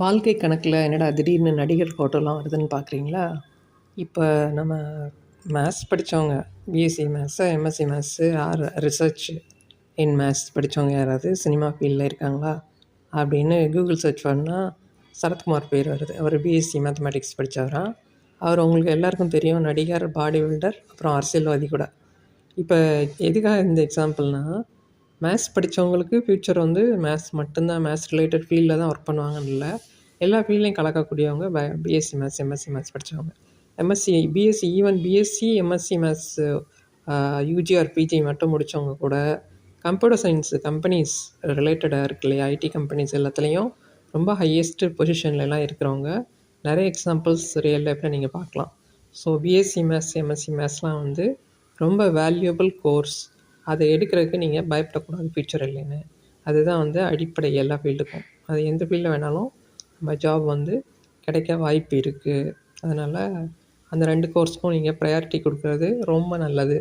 வாழ்க்கை கணக்கில் என்னடா திடீர்னு நடிகர் ஃபோட்டோலாம் வருதுன்னு பார்க்குறீங்களா இப்போ நம்ம மேத்ஸ் படித்தவங்க BSc maths MSc maths or research in maths படித்தவங்க யாராவது சினிமா ஃபீல்டில் இருக்காங்களா? அப்படின்னு கூகுள் சர்ச் பண்ணால் சரத்குமார் பேர் வருது. அவர் பிஎஸ்சி மேத்தமெட்டிக்ஸ் படித்தவரா அவர் உங்களுக்கு எல்லாருக்கும் தெரியும் நடிகர் பாடி பில்டர் அப்புறம் அரசியல்வாதி கூட. இப்போ எதுக்காக இந்த எக்ஸாம்பிள்னால் மேத்ஸ் படித்தவங்களுக்கு ஃப்யூச்சர் வந்து மேத்ஸ் மட்டும்தான் மேத்ஸ் ரிலேட்டட் ஃபீல்டில் தான் ஒர்க் பண்ணுவாங்கன்னு இல்லை. எல்லா ஃபீல்ட்லையும் கலக்கக்கூடியவங்க பிஎஸ்சி மேத்ஸ் எம்எஸ்சி மேத்ஸ் படித்தவங்க MSc BSc even BSc MSc maths UG or PG மட்டும் முடித்தவங்க கூட கம்ப்யூட்டர் சயின்ஸ் கம்பெனிஸ் ரிலேட்டடாக இருக்கு இல்லையா? ஐடி கம்பெனிஸ் எல்லாத்துலேயும் ரொம்ப ஹையஸ்ட் பொசிஷன்லலாம் இருக்கிறவங்க. நிறைய எக்ஸாம்பிள்ஸ் ரியல் லைஃப்பில் நீங்கள் பார்க்கலாம். ஸோ பிஎஸ்சி மேத்ஸ் எம்எஸ்சி மேத்ஸ்லாம் வந்து ரொம்ப வேல்யூபிள் கோர்ஸ் அதை எடுக்கிறதுக்கு நீங்கள் பயப்படக்கூடாது ஃபியூச்சர் இல்லைன்னு. அதுதான் வந்து அடிப்படை எல்லா ஃபீல்டுக்கும் அது எந்த ஃபீல்டில் வேணாலும் நம்ம ஜாப் வந்து கிடைக்க வாய்ப்பு இருக்குது அதனால் அந்த ரெண்டு கோர்ஸ்க்கும் நீங்கள் ப்ரையாரிட்டி கொடுக்குறது ரொம்ப நல்லது.